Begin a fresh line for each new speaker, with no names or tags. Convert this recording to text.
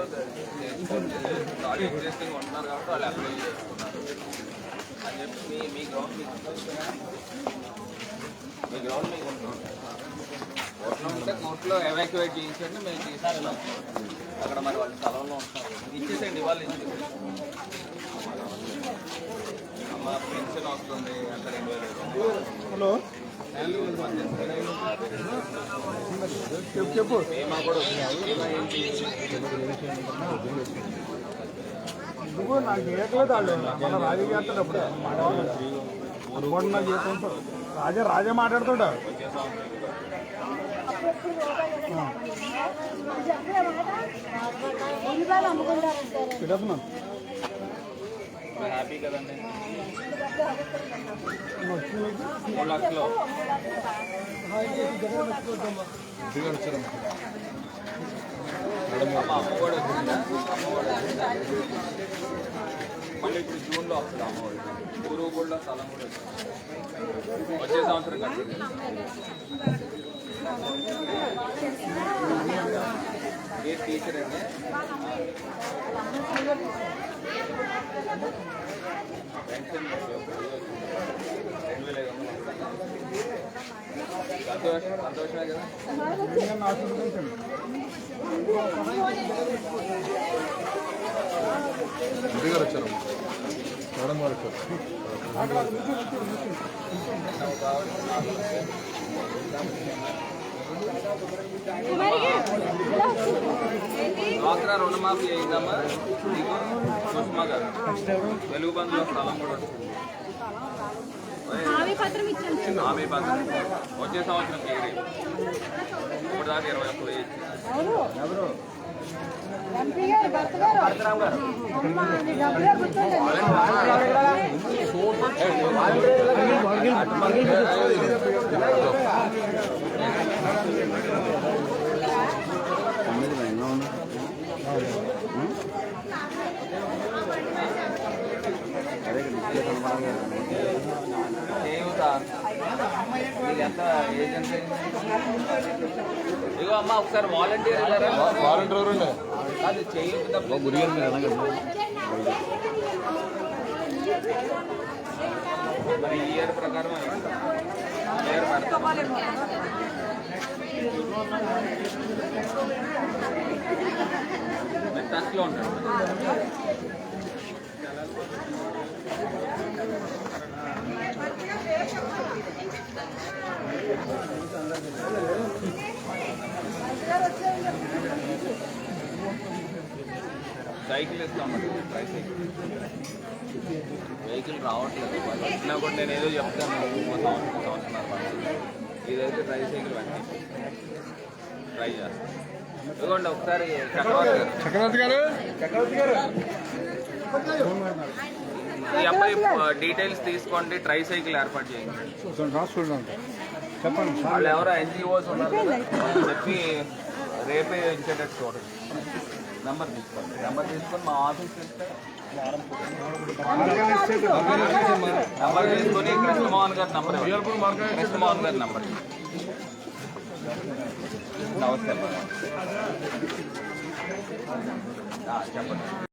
వాళ్ళు ఉంటున్నారు కాబట్టి వాళ్ళు అప్లై చేసుకున్నారు అని చెప్పి మీ మీ గ్రౌండ్ మీకు మీ గ్రౌండ్ మీకు ఉంటుంది కోర్టులో ఉంటే కోర్టులో ఎవాక్యువేట్ చేయించండి మేము తీసుకెళ్ళాం అక్కడ మరి వాళ్ళు స్థలంలో ఉంటారు ఇచ్చేసేయండి వాళ్ళు ఇచ్చేసి అమ్మ పెన్షన్ వస్తుంది అక్కడ
హలో చెప్పు. ఇదిగో నాకు ఏకలేదు వాళ్ళు. మన రాజు చేస్తాడు అప్పుడే. అనుకోండి నాకు చేస్తాడు రాజా రాజా మాట్లాడుతాడు?
ఉల్లిపాయలు అమ్ముకుంటారు సార్
తిరుగుతున్నాను
మీరు హ్యాపీ కదండి
వచ్చింది
మూడు లక్షలు అమ్మ అమ్మఒడి వచ్చిందా అమ్మఒడి వచ్చిందా? మళ్ళీ ఇప్పుడు జూన్లో వస్తుంది అమ్మఒడి ఊరు కూడా స్థలం కూడా వచ్చింది వచ్చే సంవత్సరం కట్టింది ఏ టీచర్ అండి పెన్షన్ సంతోషమే కదా
ఇంటి గారు. వచ్చారు మేడం గారు వచ్చారు
రుణమాఫీ అయిందమ్మా. తెలుగు బంధులో స్థలం కూడా
హామీ పత్రం
వచ్చే సంవత్సరం క్లియర్ ఇప్పుడు దాకా ఇరవై ఒక్క వెయ్యి ఎవరు ఇగో అమ్మ ఒకసారి వాలంటీర్ వెళ్ళారా కాదు చేయూత డబ్బులు మరి ఇయర్ ప్రకారం ఇయర్ టచ్లో ఉంటాడు సైకిల్ ఇస్తామండి ట్రైసైకిల్ వెహికల్ రావట్లేదు. వాళ్ళు వచ్చినా కూడా నేను ఏదో చెప్తాను సంవత్సరం ఇదైతే ట్రైసైకిల్ వెంటనే ట్రై చేస్తాను ఇదిగోండి ఒకసారి చక్రవర్తి గారు.
చక్రవర్తి గారు?
ఈ అబ్బాయి డీటెయిల్స్ తీసుకోండి ట్రై సైకిల్ ఏర్పాటు చేయండి.
చెప్పండి
వాళ్ళు ఎవరో ఎన్జిఓస్ ఉన్నారు చెప్పి రేపే ఇచ్చేటట్టు చూడండి నెంబర్ తీసుకోండి. నెంబర్ తీసుకొని మా ఆఫీస్ ఇస్తే నెంబర్ తీసుకొని కృష్ణమోహన్ గారి నెంబర్ కృష్ణమోహన్ గారి నెంబర్ నమస్తే చెప్పండి.